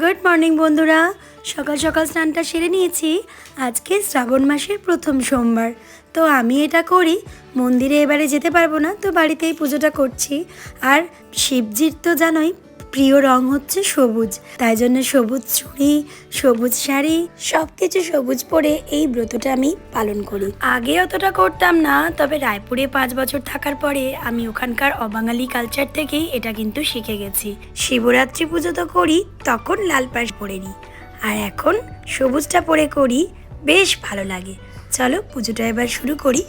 Good morning বন্ধুরা। সকাল সকাল স্নানটা সেরে নিয়েছি। আজকে শ্রাবণ মাসের প্রথম সোমবার। তো আমি এটা করি, মন্দিরে এবারে যেতে পারব না, তো বাড়িতেই পুজোটা করছি। আর শিবজির তো জানোই প্রিয় রং হচ্ছে সবুজ। তাই জন্য সবুজ চুড়ি, সবুজ শাড়ি সব কিছু সবুজ পরে এই ব্রতটা আমি পালন করি। আগে অতটা করতাম না, তবে রায়পুরে পাঁচ বছর থাকার পরে আমি ওখানকার অবাঙালি কালচার থেকেই এটা কিন্তু শিখে গেছি। শিবরাত্রি পুজো তো করি, তখন লাল পাশ পরে নিই আর এখন সবুজটা পরে করি, বেশ ভালো লাগে। চলো পুজোটা এবার শুরু করি।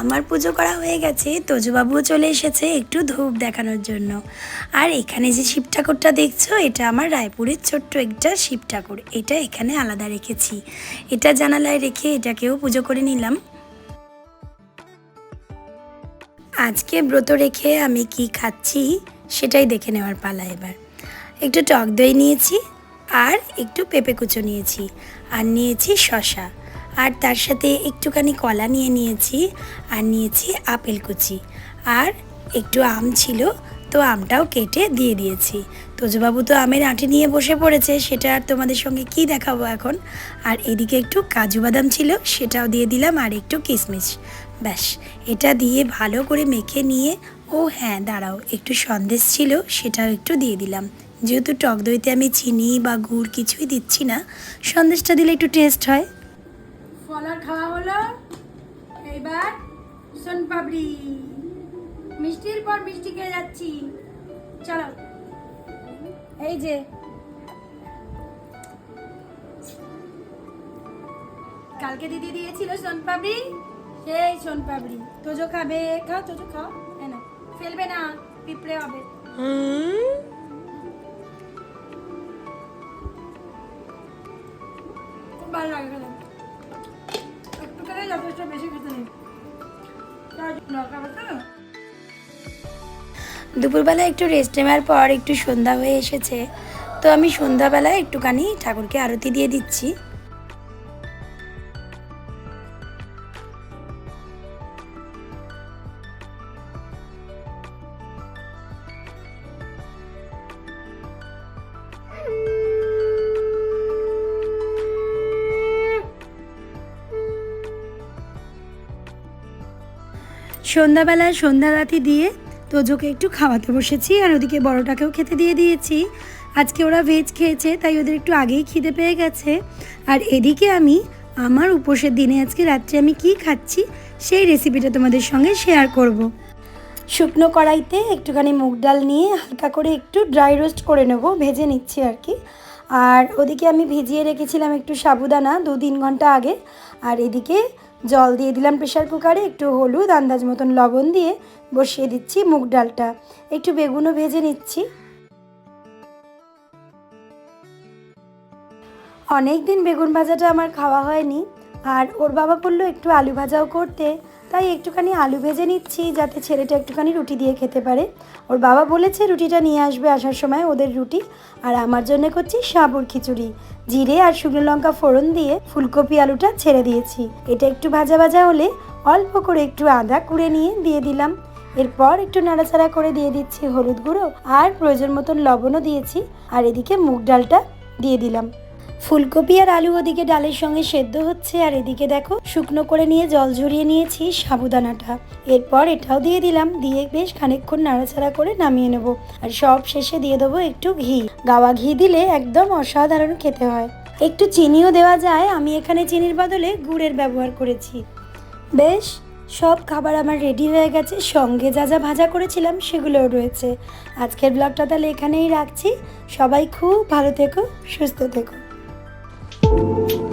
আমার পুজো করা হয়ে গেছে, তজুবাবুও চলে এসেছে একটু ধূপ দেখানোর জন্য। আর এখানে যে শিব ঠাকুরটা দেখছ, এটা আমার রায়পুরের ছোট্ট একটা শিব ঠাকুর। এটা এখানে আলাদা রেখেছি। এটা জানালায় রেখে এটাকেও পুজো করে নিলাম। আজকে ব্রত রেখে আমি কি খাচ্ছি, সেটাই দেখে নেওয়ার পালা এবার। একটু টক দই নিয়েছি, আর একটু পেঁপে কুচো নিয়েছি, আর নিয়েছি শশা আর তার সাথে একটুখানি কলা নিয়ে নিয়েছি আর নিয়েছি আপেল কুচি। আর একটু আম ছিল, তো আমটাও কেটে দিয়ে দিয়েছি। তোজবাবু তো আমের আঁটি নিয়ে বসে পড়েছে, সেটা আর তোমাদের সঙ্গে কি দেখাবো এখন? আর এদিকে একটু কাজু বাদাম ছিল, সেটাও দিয়ে দিলাম, আর একটু কিশমিশ। ব্যাস, এটা দিয়ে ভালো করে মেখে নিয়ে, ও হ্যাঁ দাঁড়াও, একটু সন্দেশ ছিল, সেটাও একটু দিয়ে দিলাম। যেহেতু টক দইতে আমি চিনি বা গুড় কিছুই দিচ্ছি না, সন্দেশটা দিলে একটু টেস্ট হয়। ফলার খাওয়া হলো। এইবার সোন পাপড়ি। মিষ্টির পর মিষ্টি খেয়ে যাচ্ছি। চলো। এই যে। কালকে দিদি দিয়েছিল সোন পাপড়ি, সেই সোন পাপড়ি। তোজো খাবে। খাও, তোজো খাও। এই নাও। ফেলবে না, পিঁপড়ে হবে। ভালো লাগে দুপুরবেলা একটু রেস্ট নেওয়ার পর একটু সন্ধ্যা হয়ে এসেছে। তো আমি সন্ধ্যাবেলায় একটুখানি ঠাকুরকে আরতি দিয়ে দিচ্ছি। সন্ধ্যাবেলায় সন্ধ্যারাতি দিয়ে তোজোকে একটু খাওয়াতে বসেছি আর ওদিকে বড়টাকেও খেতে দিয়ে দিয়েছি। আজকে ওরা ভেজ খেয়েছে, তাই ওদের একটু আগেই খিদে পেয়ে গেছে। আর এদিকে আমি, আমার উপোসের দিনে আজকে রাত্রে আমি কি খাচ্ছি, সেই রেসিপিটা তোমাদের সঙ্গে শেয়ার করব। শুকনো কড়াইতে একটুখানি মুগ ডাল নিয়ে হালকা করে একটু ড্রাই রোস্ট করে নেব, ভেজে নিচ্ছি আর কি। আর ওদিকে আমি ভিজিয়ে রেখেছিলাম একটু সাবুদানা দু তিন ঘণ্টা আগে। আর এদিকে জল দিয়ে দিলাম প্রেশার কুকারে, একটু হলুদ, আন্দাজ মতন লবণ দিয়ে বসিয়ে দিচ্ছি মুগ ডালটা। একটু বেগুনও ভেজে নিচ্ছি। অনেক দিন বেগুন ভাজাটা আমার খাওয়া হয়নি, আর ওর বাবা বলল একটু আলু ভাজাও করতে। তাই একটুখানি আলু ভেজে নিচ্ছি যাতে ছেলেটা একটুখানি রুটি দিয়ে খেতে পারে। ওর বাবা বলেছে রুটিটা নিয়ে আসবে আসার সময় ওদের রুটি। আর আমার জন্য করছি সাবুর খিচুড়ি। জিরে আর শুকনো লঙ্কা ফোড়ন দিয়ে ফুলকপি আলুটা ছেড়ে দিয়েছি। এটা একটু ভাজা ভাজা হলে অল্প করে একটু আদা কুড়ে নিয়ে দিয়ে দিলাম। এরপর একটু নাড়াচাড়া করে দিয়ে দিচ্ছি হলুদ গুঁড়ো আর প্রয়োজন মতন লবণও দিয়েছি। আর এদিকে মুগ ডালটা দিয়ে দিলাম। ফুলকপি আর আলু ওদিকে ডালের সঙ্গে সেদ্ধ হচ্ছে, আর এদিকে দেখো শুকনো করে নিয়ে জল ঝরিয়ে নিয়েছি সাবুদানাটা। এরপর এটাও দিয়ে দিলাম, দিয়ে বেশ খানিকক্ষণ নাড়াচাড়া করে নামিয়ে নেব। আর সব শেষে দিয়ে দেবো একটু ঘি। গাওয়া ঘি দিলে একদম অসাধারণ খেতে হয়। একটু চিনিও দেওয়া যায়, আমি এখানে চিনির বদলে গুড়ের ব্যবহার করেছি। বেশ, সব খাবার আমার রেডি হয়ে গেছে, সঙ্গে যা যা ভাজা করেছিলাম সেগুলোও রয়েছে। আজকের ব্লগটা তাহলে এখানেই রাখছি। সবাই খুব ভালো থেকো, সুস্থ থেকো। Thank you.